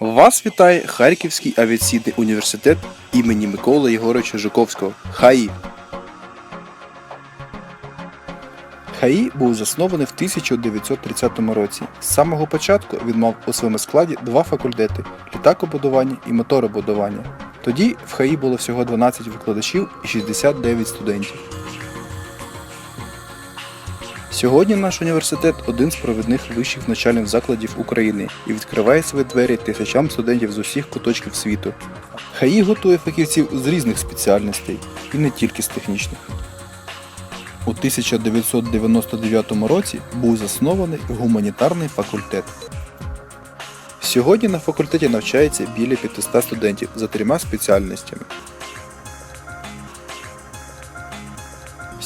Вас вітає Харківський авіаційний університет імені Миколи Єгоровича Жуковського ХАІ. ХАІ був заснований в 1930 році. З самого початку він мав у своєму складі два факультети літакобудування і моторобудування. Тоді в ХАІ було всього 12 викладачів і 69 студентів. Сьогодні наш університет один з провідних вищих навчальних закладів України і відкриває свої двері тисячам студентів з усіх куточків світу. ХАІ готує фахівців з різних спеціальностей і не тільки з технічних. У 1999 році був заснований гуманітарний факультет. Сьогодні на факультеті навчається біля 500 студентів за трьома спеціальностями.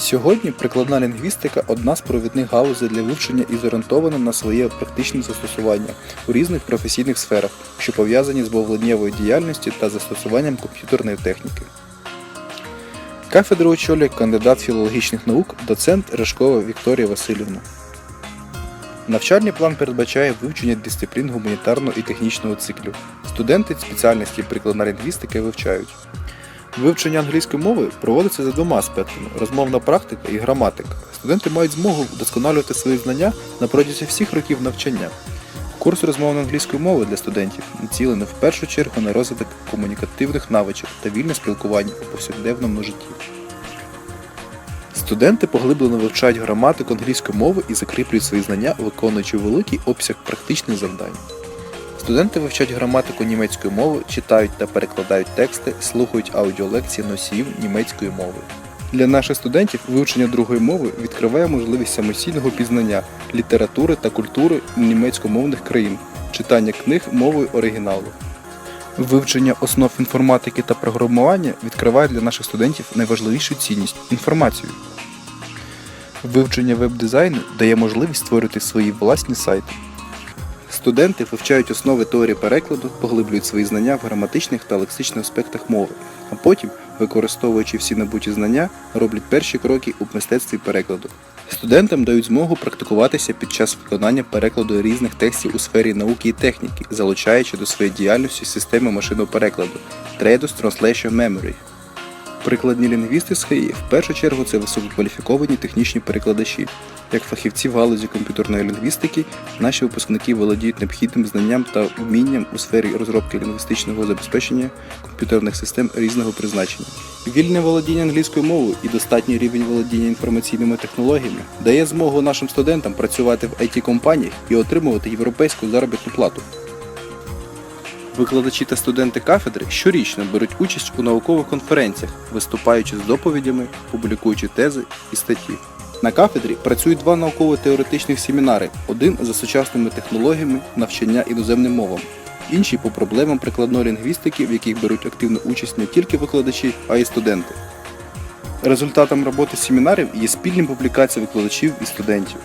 Сьогодні прикладна лінгвістика одна з провідних галузей для вивчення і зорієнтована на своє практичне застосування у різних професійних сферах, що пов'язані з мовленнєвою діяльністю та застосуванням комп'ютерної техніки. Кафедру очолює кандидат філологічних наук, доцент Рижкова Вікторія Васильівна. Навчальний план передбачає вивчення дисциплін гуманітарного і технічного циклів. Студенти спеціальності прикладна лінгвістика вивчають. Вивчення англійської мови проводиться за двома аспектами: розмовна практика і граматика. Студенти мають змогу вдосконалювати свої знання на протязі всіх років навчання. Курс розмовної англійської мови для студентів націлений в першу чергу на розвиток комунікативних навичок та вільне спілкування у повсякденному житті. Студенти поглиблено вивчають граматику англійської мови і закріплюють свої знання, виконуючи великий обсяг практичних завдань. Студенти вивчають граматику німецької мови, читають та перекладають тексти, слухають аудіолекції носіїв німецької мови. Для наших студентів вивчення другої мови відкриває можливість самостійного пізнання літератури та культури німецькомовних країн, читання книг мовою оригіналу. Вивчення основ інформатики та програмування відкриває для наших студентів найважливішу цінність інформацію. Вивчення веб-дизайну дає можливість створювати свої власні сайти. Студенти вивчають основи теорії перекладу, поглиблюють свої знання в граматичних та лексичних аспектах мови, а потім, використовуючи всі набуті знання, роблять перші кроки у мистецтві перекладу. Студентам дають змогу практикуватися під час виконання перекладу різних текстів у сфері науки і техніки, залучаючи до своєї діяльності системи машинного перекладу Trados Translation Memory. Прикладні лінгвісти з ХАІ в першу чергу це висококваліфіковані технічні перекладачі. Як фахівці в галузі комп'ютерної лінгвістики, наші випускники володіють необхідним знанням та вмінням у сфері розробки лінгвістичного забезпечення комп'ютерних систем різного призначення. Вільне володіння англійською мовою і достатній рівень володіння інформаційними технологіями дає змогу нашим студентам працювати в it компаніях і отримувати європейську заробітну плату. Викладачі та студенти кафедри щорічно беруть участь у наукових конференціях, виступаючи з доповідями, публікуючи тези і статті. На кафедрі працюють два науково-теоретичних семінари: один за сучасними технологіями навчання іноземним мовам, інший по проблемам прикладної лінгвістики, в яких беруть активну участь не тільки викладачі, а й студенти. Результатом роботи семінарів є спільні публікації викладачів і студентів.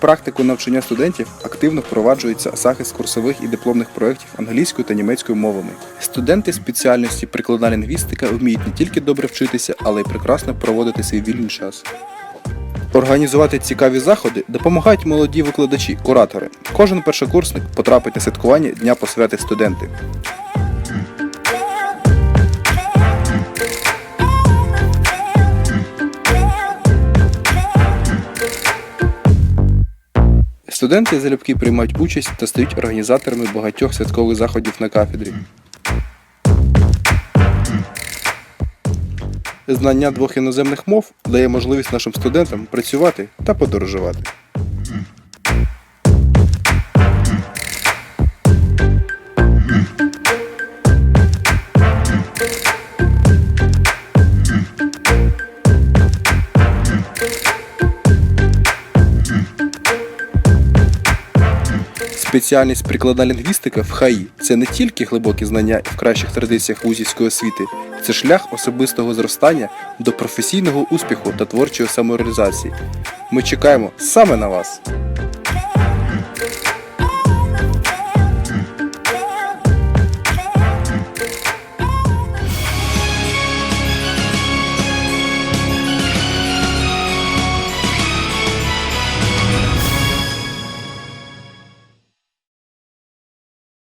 Практику навчання студентів активно впроваджується захист курсових і дипломних проєктів англійською та німецькою мовами. Студенти спеціальності прикладна лінгвістика вміють не тільки добре вчитися, але й прекрасно проводити свій вільний час. Організувати цікаві заходи допомагають молоді викладачі, куратори. Кожен першокурсник потрапить на святкування Дня посвяти студенти. Студенти залюбки приймають участь та стають організаторами багатьох святкових заходів на кафедрі. Знання двох іноземних мов дає можливість нашим студентам працювати та подорожувати. Спеціальність прикладна лінгвістика в ХАІ це не тільки глибокі знання в кращих традиціях вузівської освіти, це шлях особистого зростання до професійного успіху та творчої самореалізації. Ми чекаємо саме на вас.